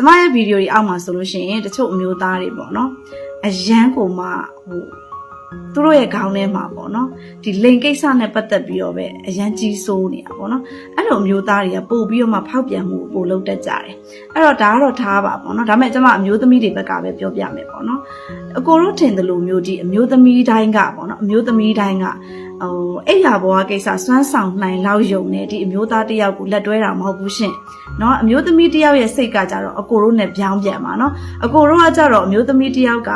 ကျမရဲ့ဗီဒီယိုတွေအောက်မှာဆိုလို့ရှိရင်တချို့အမျိုးသားတွေပေါ့နော်အရန်ကိုမှဟိုသူတို့ရဲ့ခေါင်းထဲမှာပေါ့နော်ဒီလိန်ကိစ္စနဲ့ပတ်သက်ပြီးတော့ပဲအရန်ကြီးစိုးနေတာပေါ့နော်အဲ့လိုအမျိုးသားတွေကပို့ပြီးတော့မှဖောက်ပြန်မှုကိုပို့လုပ်တတ်ကြတယ်အဲ့တော့ဒါကတော့ထားပါပေါ့နော်ဒါပေမဲ့ကျမအမျိုးသမီးတွေဘက်ကပဲပြောပြမယ်ပေါ့နော်အကိုတို့ထင်တယ်လို့မျိုးဒီအမျိုးသမီးတိုင်းကပေါ့နော်အမျိုးသမီးတိုင်းက ဟိုအဲ့ရဘောကိစ္စစွမ်းဆောင်နိုင်လောက်ယုံနေဒီအမျိုးသားတစ်ယောက်ကိုလက်တွဲတာမဟုတ်ဘူးရှင်เนาะအမျိုးသမီးတစ်ယောက်ရဲ့စိတ်ကကြတော့အကိုတို့နဲ့ပြောင်းပြန်ပါเนาะအကိုတို့ကကြတော့အမျိုးသမီးတစ်ယောက်က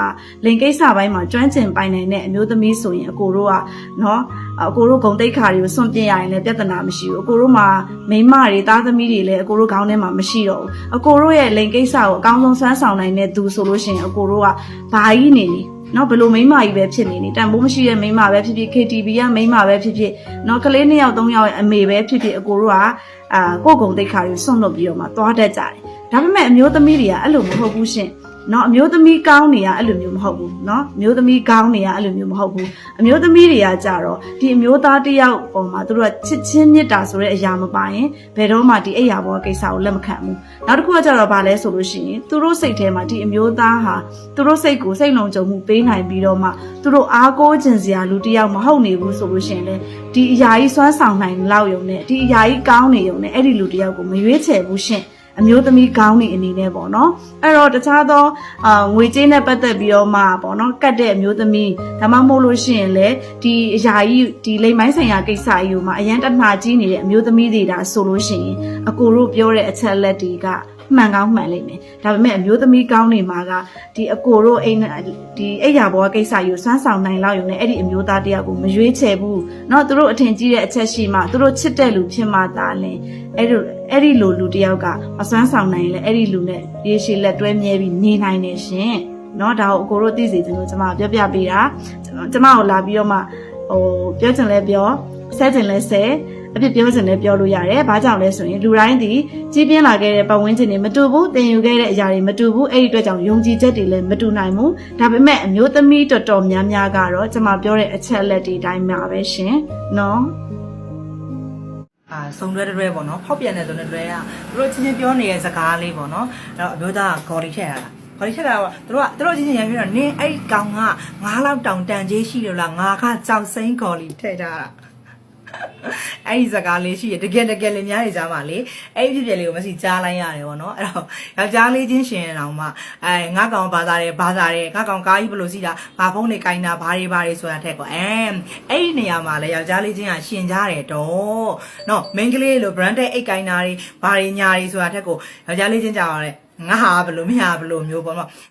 လိန်ကိစ္စပိုင်းမှာကျွမ်းကျင်ပိုင်နိုင်တဲ့အမျိုးသမီးဆိုရင်အကိုတို့ကเนาะအကိုတို့ဂုံတိတ်ခါတွေကိုစွန့်ပြစ်ရရင်လည်းပြဿနာမရှိဘူးအကိုတို့မှာမိန်းမတွေသားသမီးတွေလည်းအကိုတို့ခေါင်းထဲမှာမရှိတော့ဘူးအကိုတို့ရဲ့လိန်ကိစ္စကိုအကောင်းဆုံးစွမ်းဆောင်နိုင်တဲ့သူဆိုလို့ရှိရင်အကိုတို့ကဘာကြီးနေနေ နော်ဘယ်လိုမိန်းမကြီးပဲဖြစ်နေနေတန်ဖိုးမရှိတဲ့မိန်းမပဲဖြစ်ဖြစ် KTV ကမိန်းမပဲဖြစ်ဖြစ်နော်ကလေးနှစ်ယောက်သုံးယောက်ရဲ့အမေပဲဖြစ်ဖြစ်အကိုတို့ကအာကိုယ့်ဂုံတိတ်ခါတွေစွန့်လွတ်ပြီးတော့မှသွားတတ်ကြတယ်ဒါပေမဲ့အမျိုးသမီးတွေကအဲ့လိုမဟုတ်ဘူးရှင် နော်အမျိုးသမီးကောင်းနေရအဲ့လိုမျိုးမဟုတ်ဘူးနော်အမျိုးသမီးကောင်းနေရအဲ့လိုမျိုးမဟုတ်ဘူးအမျိုးသမီးတွေကကြတော့ဒီအမျိုးသားတစ်ယောက်ပေါ်မှာသူတို့ကချစ်ချင်းမြတ်တာဆိုတဲ့အရာမပါရင်ဘယ်တော့မှဒီအိယာဘောကိစ္စကိုလက်မခံဘူးနောက်တစ်ခုကကြတော့ဗာလဲဆိုလို့ရှိရင်သူတို့စိတ်ထဲမှာဒီအမျိုးသားဟာသူတို့စိတ်ကိုစိတ်လုံးကြုံမှုပေးနိုင်ပြီးတော့မှသူတို့အားကိုးခြင်းစရာလူတစ်ယောက်မဟုတ်နေဘူးဆိုလို့ရှိရင်လေဒီအရာကြီးစွမ်းဆောင်နိုင်လောက်ယုံနဲ့ဒီအရာကြီးကောင်းနေယုံနဲ့အဲ့ဒီလူတစ်ယောက်ကိုမရွေးချယ်ဘူးရှင် အမျိုးသမီးကောင်းနေအနေနဲ့ပေါ့နော်အဲ့တော့တခြားသောအာငွေကြေးနဲ့ပတ်သက်ပြီးတော့မှပေါ့နော်ကတ်တဲ့အမျိုးသမီးဒါမှမဟုတ်လို့ရှိရင်လေဒီအရာကြီးဒီလိမ်မိုင်းဆိုင်ရာကိစ္စကြီးကိုမှအရန်တနှာကြီးနေတဲ့အမျိုးသမီးတွေဒါဆိုလို့ရှိရင်အကိုတို့ပြောတဲ့အချက်လက်တွေကမှန်ကောင်းမှန်လိမ့်မယ်ဒါပေမဲ့အမျိုးသမီးကောင်းနေမှာကဒီအကိုတို့အိမ်ဒီအိယာဘောကိစ္စကြီးကိုစွမ်းဆောင်နိုင်လောက်ရုံနဲ့အဲ့ဒီအမျိုးသားတရားကိုမရွေးချယ်ဘူးเนาะသူတို့အထင်ကြီးတဲ့အချက်ရှိမှသူတို့ချစ်တဲ့လူဖြစ်မှသာလင်အဲ့ဒီ အဲ့ဒီလိုလူတယောက်ကမစွမ်းဆောင်နိုင်ရင်လည်းအဲ့ဒီလူနဲ့ရေရှည်လက်တွဲမြဲပြီးနေနိုင်နေရှင်เนาะဒါကိုအကိုတို့သိစေချင်လို့ကျွန်မပြောပြပေးတာကျွန်မကိုလာပြီးတော့မှဟိုပြောချင်လဲပြောဆဲချင်လဲဆဲအဖြစ်ပြောချင်လဲပြောလို့ရတယ်။ဘာကြောင့်လဲဆိုရင်လူတိုင်းဒီကြီးပြင်းလာခဲ့တဲ့ပတ်ဝန်းကျင်တွေမတူဘူး။သင်ယူခဲ့တဲ့အရာတွေမတူဘူး။အဲ့ဒီအတွက်ကြောင့်ယုံကြည်ချက်တွေလည်းမတူနိုင်ဘူး။ဒါပေမဲ့အမျိုးသမီးတော်တော်များများကတော့ကျွန်မပြောတဲ့အချက်အလက်တွေအတိုင်းမှာပဲရှင်။နော်။ အာစုံတွဲတွဲပေါ့နော်ဖောက်ပြန်တဲ့ဆိုတဲ့တွဲကသူတို့ချင်းချင်းပြောနေတဲ့စကားလေးပေါ့နော်အဲ့တော့အမျိုးသားကဂေါ်လီထည့်ရတာဂေါ်လီထည့်တာကသူတို့ကသူတို့ချင်းချင်းရံပြီးတော့နင်းအဲ့ကောင်ကငါးလောက်တောင်တန်ကြီးရှိလို့လားငါကကြောက်စိမ့်ဂေါ်လီထည့်ထားတာ အဲ့ဒီစကားလေးရှိရတကယ်တကယ်လေးများနေကြပါလေအဲ့ဒီဖြစ်ဖြစ်လေးကိုမစီကြားလိုက်ရတယ်ပေါ့နော်အဲ့တော့ယောက်ျားလေးချင်းရှင်အောင်မှအဲငါကောင်ဘာသာတယ်ဘာသာတယ်ငါကောင်ကားကြီးဘယ်လိုစီတာဘာဖုန်းနေကိုင်းတာဘာတွေဘာတွေဆိုတာထက်ကောအဲအဲ့ဒီနေရာမှာလဲယောက်ျားလေးချင်းကရှင်ကြတယ်တော့နော်မိန်းကလေးလို branded အိတ်ကိုင်းတာတွေဘာတွေညာတွေဆိုတာထက်ကိုယောက်ျားလေးချင်းကြောက်ရတယ်ငါဟာဘယ်လိုမရဘယ်လိုမျိုးပေါ့နော်